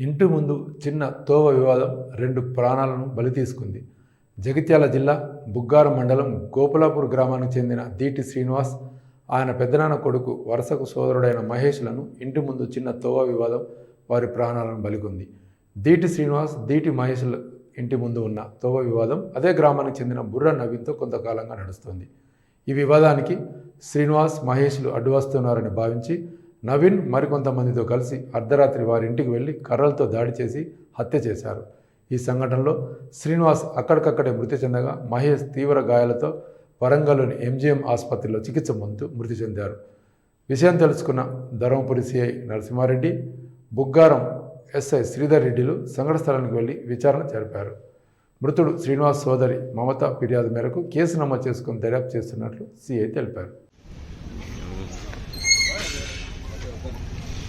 ఇంటి ముందు చిన్న తోవ వివాదం రెండు ప్రాణాలను బలి తీసుకుంది. జగిత్యాల జిల్లా బుగ్గారం మండలం గోపులాపూర్ గ్రామానికి చెందిన దీటి శ్రీనివాస్ ఆయన పెద్దనాన్న కొడుకు వరుసకు సోదరుడైన మహేష్లను ఇంటి ముందు చిన్న తోవ వివాదం వారి ప్రాణాలను బలికొంది. దీటి శ్రీనివాస్ దీటి మహేష్ల ఇంటి ముందు ఉన్న తోవ వివాదం అదే గ్రామానికి చెందిన బుర్ర నవీన్తో కొంతకాలంగా నడుస్తోంది. ఈ వివాదానికి శ్రీనివాస్ మహేష్లు అడ్డు వస్తున్నారని భావించి నవీన్ మరికొంతమందితో కలిసి అర్ధరాత్రి వారి ఇంటికి వెళ్ళి కర్రలతో దాడి చేసి హత్య చేశారు. ఈ సంఘటనలో శ్రీనివాస్ అక్కడికక్కడే మృతి చెందగా మహేష్ తీవ్ర గాయాలతో వరంగల్లోని ఎంజీఎం ఆసుపత్రిలో చికిత్స పొందుతూ మృతి చెందారు. విషయం తెలుసుకున్న ధర్మపురి సిఐ నరసింహారెడ్డి బుగ్గారం ఎస్ఐ శ్రీధర్ రెడ్డిలు సంఘటన స్థలానికి వెళ్ళి విచారణ జరిపారు. మృతుడు శ్రీనివాస్ సోదరి మమత ఫిర్యాదు మేరకు కేసు నమోదు చేసుకుని దర్యాప్తు చేస్తున్నట్లు సిఐ తెలిపారు.